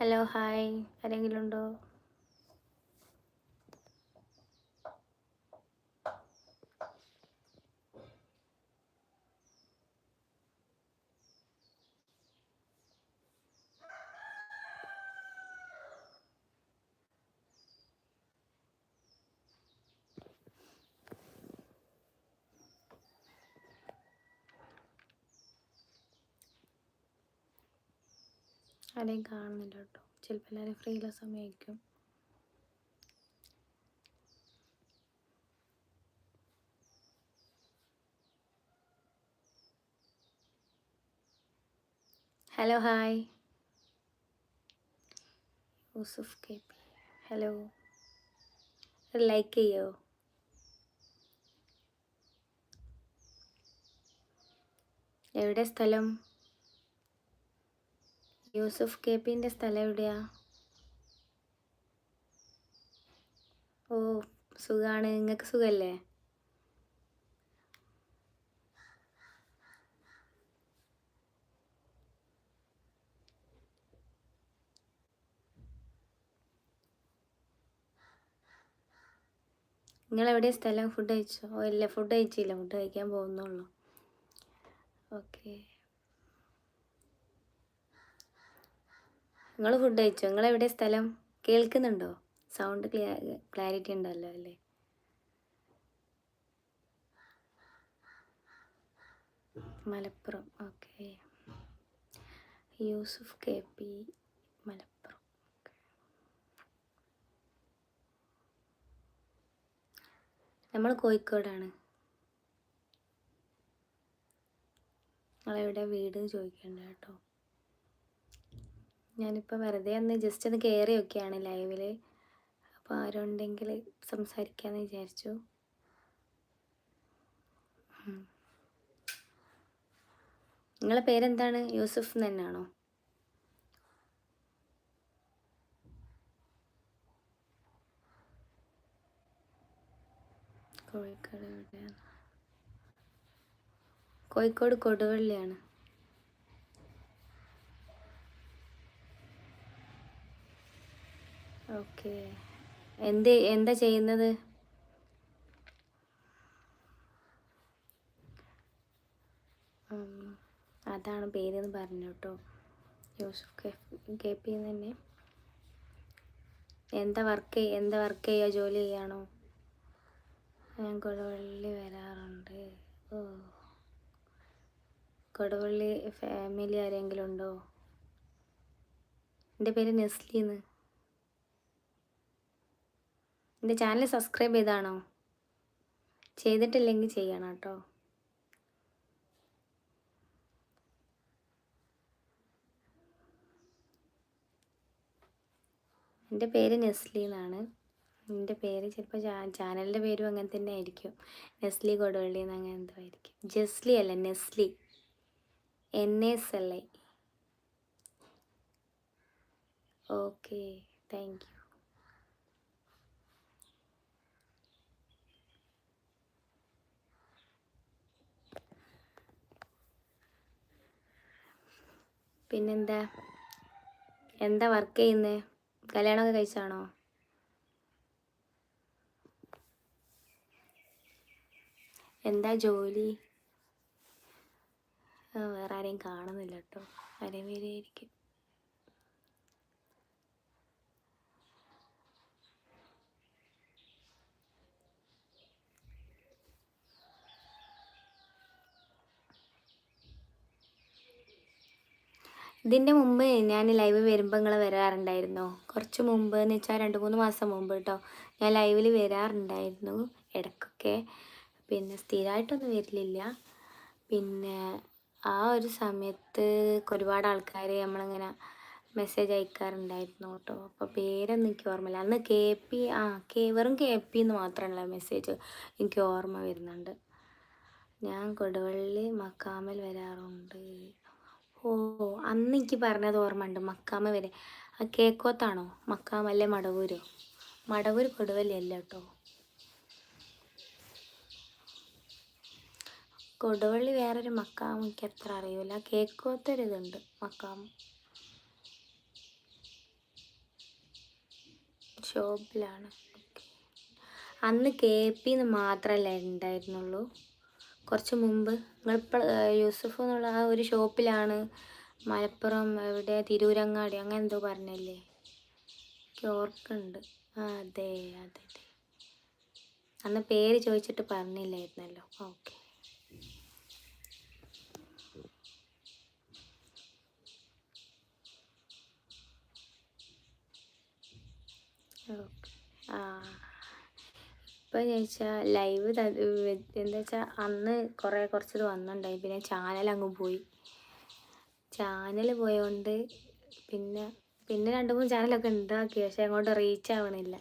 Hello hi. ആരെങ്കിലും ഉണ്ടോ ആരെയും കാണുന്നില്ല കേട്ടോ ചിലപ്പോൾ എല്ലാവരും ഫ്രീ ഉള്ള സമയമായിരിക്കും. Hello hi Yusuf K P. Hello like ചെയ്യോ? എവിടെ സ്ഥലം? യൂസുഫ് കെ പിന്റെ സ്ഥലം എവിടെയാ? ഓ സുഖാണ്. നിങ്ങൾക്ക് സുഖല്ലേ? നിങ്ങൾ എവിടെയാ സ്ഥലം? ഫുഡ് കഴിച്ചോ? ഓ ഇല്ല. ഫുഡ് കഴിച്ചില്ല. ഫുഡ് കഴിക്കാൻ പോകുന്നുള്ളൂ. ഓക്കെ. നിങ്ങൾ ഫുഡ് കഴിച്ചോ? നിങ്ങൾ എവിടെ സ്ഥലം? കേൾക്കുന്നുണ്ടോ? സൗണ്ട് ക്ലാരിറ്റി ഉണ്ടല്ലോ അല്ലേ? Malappuram okay Yusuf K P Malappuram നമ്മൾ കോഴിക്കോടാണ്. നിങ്ങളെവിടെ വീട് ചോദിക്കണ്ട കേട്ടോ. ഞാനിപ്പോൾ വെറുതെ ഒന്ന് ജസ്റ്റ് ഒന്ന് കയറി ഒക്കെയാണ് ലൈവിൽ അപ്പോൾ ആരുണ്ടെങ്കിൽ സംസാരിക്കാമെന്ന് വിചാരിച്ചു. നിങ്ങളെ പേരെന്താണ്? യൂസുഫ് തന്നെയാണോ കോഴിക്കോട് കോഴിക്കോട് കൊടുവള്ളിയാണ്. ഓക്കെ. എന്ത് എന്താ ചെയ്യുന്നത്? അതാണ് പേരെന്ന് പറഞ്ഞു കേട്ടോ യൂസുഫ് കെ പി തന്നെ. എന്താ വർക്ക് എന്താ വർക്ക് ചെയ്യുക? ജോലി ചെയ്യാണോ ഞാൻ കൊടുവള്ളി വരാറുണ്ട്. ഓ. കൊടുവള്ളി ഫാമിലി ആരെങ്കിലും ഉണ്ടോ? എന്റെ പേര് നെസ്ലിന്ന് എന്റെ ചാനൽ സബ്സ്ക്രൈബ് ചെയ്താണോ? ചെയ്തിട്ടില്ലെങ്കിൽ ചെയ്യണം കേട്ടോ. എന്റെ പേര് നെസ്ലി എന്നാണ്. എന്റെ പേര് ചിലപ്പോൾ ചാനലിന്റെ പേരും അങ്ങനെ തന്നെ ആയിരിക്കും. നെസ്ലി കൊടുവള്ളി എന്ന് അങ്ങനെ എന്തോ ആയിരിക്കും. ജെസ്ലി അല്ല Nesly. N S L I okay thank you പിന്നെന്താ? എന്താ വർക്ക് ചെയ്യുന്നത് കല്യാണമൊക്കെ കഴിച്ചാണോ? എന്താ ജോലി? വേറെ ആരെയും കാണുന്നില്ല കേട്ടോ ആരെയും വരെയായിരിക്കും ഇതിന്റെ മുമ്പ് ഞാൻ ലൈവ് വരുമ്പോൾ നിങ്ങൾ വരാറുണ്ടായിരുന്നു. കുറച്ച് മുമ്പ് എന്ന് വെച്ചാൽ രണ്ട് മൂന്ന് മാസം മുമ്പ് കേട്ടോ ഞാൻ ലൈവിൽ വരാറുണ്ടായിരുന്നു ഇടയ്ക്കൊക്കെ പിന്നെ സ്ഥിരമായിട്ടൊന്നും വരില്ല പിന്നെ ആ ഒരു സമയത്ത് ഒരുപാട് ആൾക്കാർ നമ്മളിങ്ങനെ മെസ്സേജ് അയക്കാറുണ്ടായിരുന്നു കേട്ടോ അപ്പോൾ പേരൊന്നും എനിക്ക് ഓർമ്മയില്ല. അന്ന് കെ പി ആ കെ വെറും കെ പി എന്ന് മാത്രമല്ല മെസ്സേജ് എനിക്ക് ഓർമ്മ വരുന്നുണ്ട്. ഞാൻ കൊടുവള്ളി മക്കാമൽ വരാറുണ്ട്. ഓ അന്ന് എനിക്ക് പറഞ്ഞത് ഓർമ്മയുണ്ട്. മക്കാമ വരെ. ആ കേക്കോത്താണോ? മക്കാമല്ലേ മടവൂരോ? മടവൂര് കൊടുവല്ലി അല്ല കേട്ടോ? കൊടുവള്ളി വേറൊരു മക്കാമ എനിക്ക് എത്ര അറിയില്ല. കേക്കോത്തൊരു ഇതുണ്ട് മക്കാം ഷോപ്പിലാണ് അന്ന് കെ പിന്ന് മാത്രമല്ലേ ഉണ്ടായിരുന്നുള്ളൂ. കുറച്ച് മുമ്പ് നിങ്ങളിപ്പോൾ യൂസഫ് എന്നുള്ള ആ ഒരു ഷോപ്പിലാണ് മലപ്പുറം എവിടെ തിരൂരങ്ങാടി അങ്ങനെ എന്തോ പറഞ്ഞല്ലേ? എനിക്ക് ഓർക്കുന്നുണ്ട്. ആ അതെ അതെ അതെ. അന്ന് പേര് ചോദിച്ചിട്ട് പറഞ്ഞില്ലായിരുന്നല്ലോ. ഓക്കെ. ഓക്കെ. ആ. ഇപ്പം ചോദിച്ചാൽ ലൈവ് എന്താ വെച്ചാൽ അന്ന് കുറേ കുറച്ചത് വന്നിട്ടുണ്ടായി പിന്നെ ചാനൽ അങ്ങ് പോയി. ചാനൽ പോയതുകൊണ്ട് പിന്നെ പിന്നെ രണ്ട് മൂന്ന് ചാനലൊക്കെ ഉണ്ടാക്കി പക്ഷെ അങ്ങോട്ട് റീച്ച് ആവണില്ല.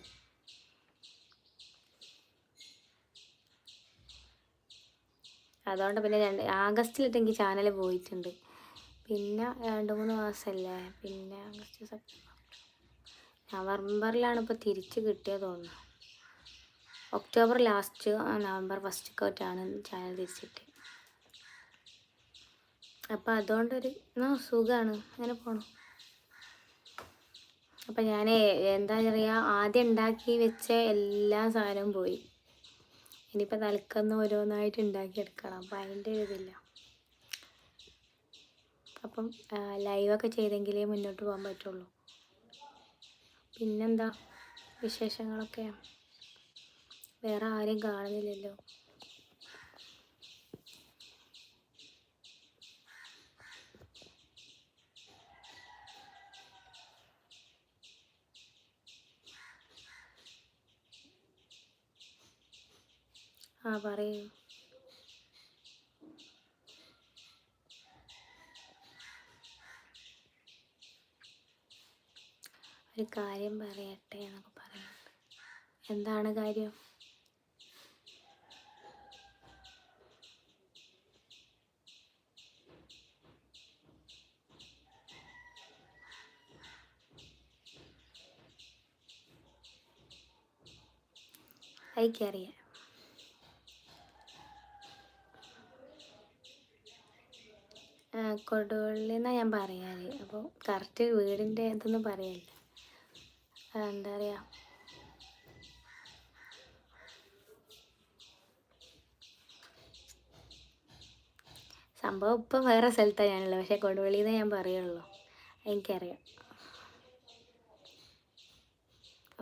അതുകൊണ്ട് പിന്നെ രണ്ട് ആഗസ്റ്റിലിട്ട് എനിക്ക് ചാനൽ പോയിട്ടുണ്ട്. പിന്നെ രണ്ട് മൂന്ന് മാസമല്ലേ പിന്നെ ആഗസ്റ്റ് സെപ്റ്റംബർ നവംബറിലാണ് ഇപ്പോൾ തിരിച്ച് കിട്ടിയത് തോന്നുന്നു ഒക്ടോബർ ലാസ്റ്റ് നവംബർ ഫസ്റ്റ് കോറ്റാണ് ചാനൽ തിരിച്ചിട്ട്. അപ്പം അതുകൊണ്ടൊരു സുഖമാണ് അങ്ങനെ പോണു. അപ്പം ഞാൻ എന്താ പറയുക ആദ്യം ഉണ്ടാക്കി വെച്ച എല്ലാ സാധനവും പോയി. ഇനിയിപ്പോൾ തലക്കന്ന് ഓരോന്നായിട്ട് ഉണ്ടാക്കിയെടുക്കണം അപ്പം അതിന്റെ ഇതില്ല. അപ്പം ലൈവൊക്കെ ചെയ്തെങ്കിലേ മുന്നോട്ട് പോകാൻ പറ്റുള്ളൂ. പിന്നെന്താ വിശേഷങ്ങളൊക്കെ? വേറെ ആരെയും കാണുന്നില്ലല്ലോ. ആ പറയൂ. ഒരു കാര്യം പറയട്ടെ എന്നൊക്കെ പറയുന്നുണ്ട്. എന്താണ് കാര്യം? എനിക്കറിയാം. കൊടുവള്ളി എന്നാണ് ഞാൻ പറയാറ്. അപ്പോൾ കറക്റ്റ് വീടിന്റെ ഇതൊന്നും പറയല്ല. എന്താ പറയുക സംഭവം ഇപ്പം വേറെ സ്ഥലത്താണ് ഞാനുള്ളത്. പക്ഷേ കൊടുവള്ളിന്നേ ഞാൻ പറയുള്ളൂ. എനിക്കറിയാം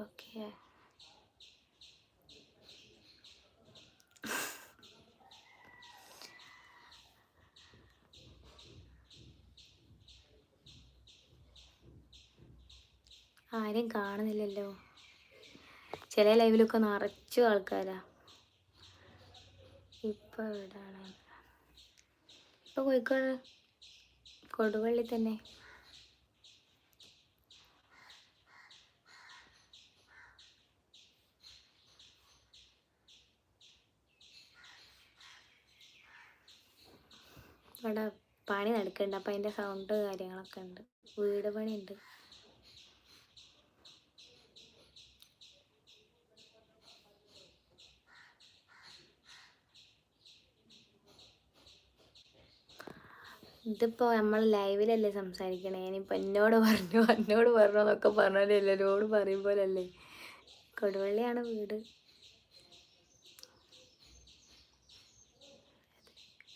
ഓക്കെ ആരെയും കാണുന്നില്ലല്ലോ. ചില ലൈവിലൊക്കെ നിറച്ചു ആൾക്കാരാ. ഇപ്പൊ എവിടെയാണ് ഇപ്പൊ കോഴിക്കോട് കൊടുവള്ളി തന്നെ. ഇവിടെ പണി നടക്കുന്നുണ്ട് അപ്പം അതിന്റെ സൗണ്ട് കാര്യങ്ങളൊക്കെ ഉണ്ട്. വീട് പണി ഇതിപ്പോൾ നമ്മൾ ലൈവിലല്ലേ സംസാരിക്കണേ? ഇനിയിപ്പോൾ എന്നോട് പറഞ്ഞു എന്നോട് പറഞ്ഞു എന്നൊക്കെ പറഞ്ഞാലേ എല്ലാവരോട് പോലല്ലേ? കൊടുവള്ളിയാണ് വീട്.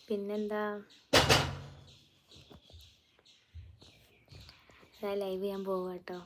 പിന്നെന്താ? ലൈവ് ചെയ്യാൻ പോവാട്ടോ.